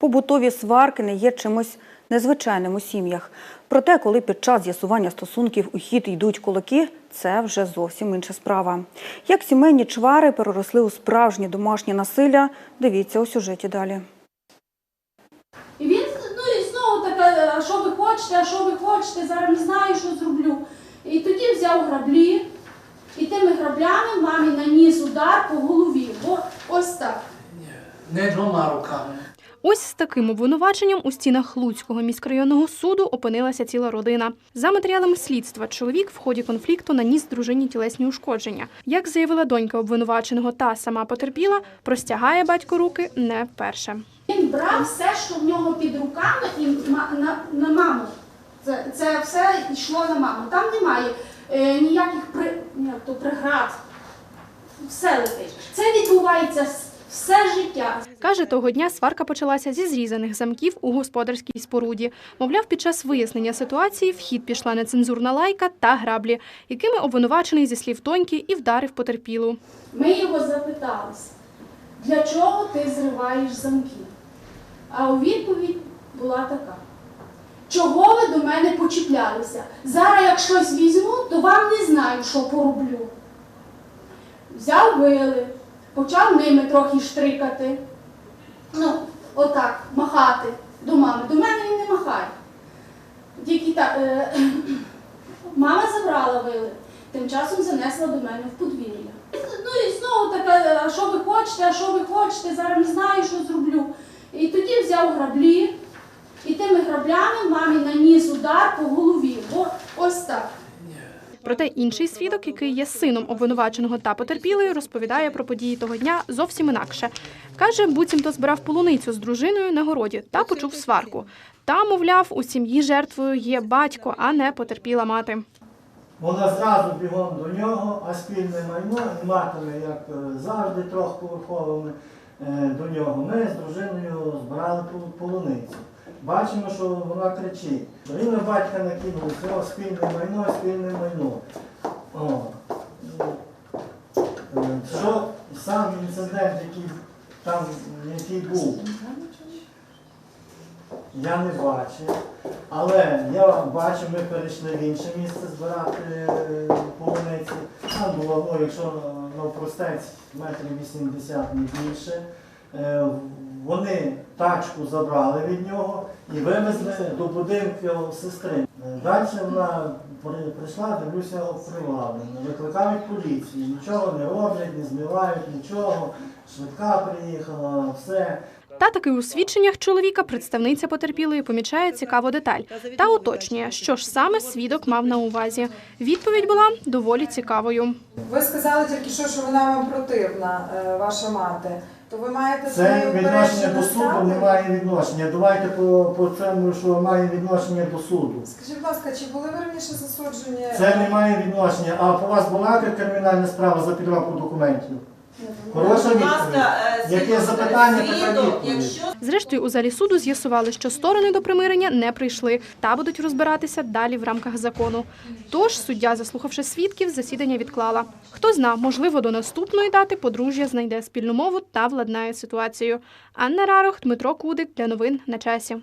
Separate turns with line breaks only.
Побутові сварки не є чимось незвичайним у сім'ях. Проте, коли під час з'ясування стосунків у хід йдуть кулаки, це вже зовсім інша справа. Як сімейні чвари переросли у справжнє домашнє насилля, дивіться у сюжеті далі.
І він ну і знову таке, а що ви хочете, а що ви хочете, зараз не знаю, що зроблю. І тоді взяв граблі, і тими граблями мамі наніс удар по голові. Бо ось так.
Не двома руками.
Ось з таким обвинуваченням у стінах Луцького міськрайонного суду опинилася ціла родина. За матеріалами слідства, чоловік в ході конфлікту наніс дружині тілесні ушкодження. Як заявила донька обвинуваченого та сама потерпіла, простягає батько руки не вперше.
Він брав все, що в нього під руками, і на, на маму. Це, це все йшло на маму. Там немає е, ніяких при, як то, преград. Все летить. Це відбувається все життя.
Каже, того дня сварка почалася зі зрізаних замків у господарській споруді. Мовляв, під час вияснення ситуації в хід пішла нецензурна лайка та граблі, якими обвинувачений зі слів тоньки і вдарив потерпілу.
Ми його запиталися, для чого ти зриваєш замки? А у відповідь була така. Чого ви до мене почіплялися? Зараз як щось візьму, то вам не знаю, що пороблю. Взяв вили, почав ними трохи штрикати. Ну, отак, махати до мами. До мене він не махає. Тільки так, е, мама забрала вили, тим часом занесла до мене в подвір'я. Ну і знову таке, а що ви хочете, а що ви хочете, зараз не знаю, що зроблю. І тоді взяв граблі, і тими граблями мамі наніс удар по голові. Бо ось так.
Проте інший свідок, який є сином обвинуваченого та потерпілої, розповідає про події того дня зовсім інакше. Каже, буцімто збирав полуницю з дружиною на городі та почув сварку. Та, мовляв, у сім'ї жертвою є батько, а не потерпіла мати.
Вона зразу бігом до нього, а спільне майно і матиме, як е, завжди, трьохповерховими е, до нього. Ми з дружиною збирали полуницю. Бачимо, що вона кричить. На батька накинули, о, спільне майно, спільне майно. О. Е, Що сам інцидент, який там який був, я не бачив. Але я бачу, ми перейшли в інше місце збирати е, полуниці. Там було, ну, якщо навпростець, метрів 80 не більше. Вони тачку забрали від нього і вивезли до будинку сестри. Далі вона при- прийшла, дивлюся, обпривалена. Викликають поліцію, нічого не роблять, не змивають нічого. Швидка приїхала, все.
Та таки у свідченнях чоловіка представниця потерпілої помічає цікаву деталь та уточнює, що ж саме свідок мав на увазі. Відповідь була доволі цікавою.
Ви сказали тільки що, що вона вам противна, е, ваша мати. То ви маєте з
Це відношення до суду не має відношення. Давайте по, по цьому, що має відношення до суду.
Скажіть, будь ласка, чи були ви раніше засуджені?
Це не має відношення. А по вас була кримінальна справа за підробку документів? Хороша відповідь. Яке запитання, така відповідь.
Зрештою, у залі суду з'ясували, що сторони до примирення не прийшли та будуть розбиратися далі в рамках закону. Тож суддя, заслухавши свідків, засідання відклала. Хто зна, можливо, до наступної дати подружжя знайде спільну мову та владнає ситуацію. Анна Рарох, Дмитро Кудик для новин на часі.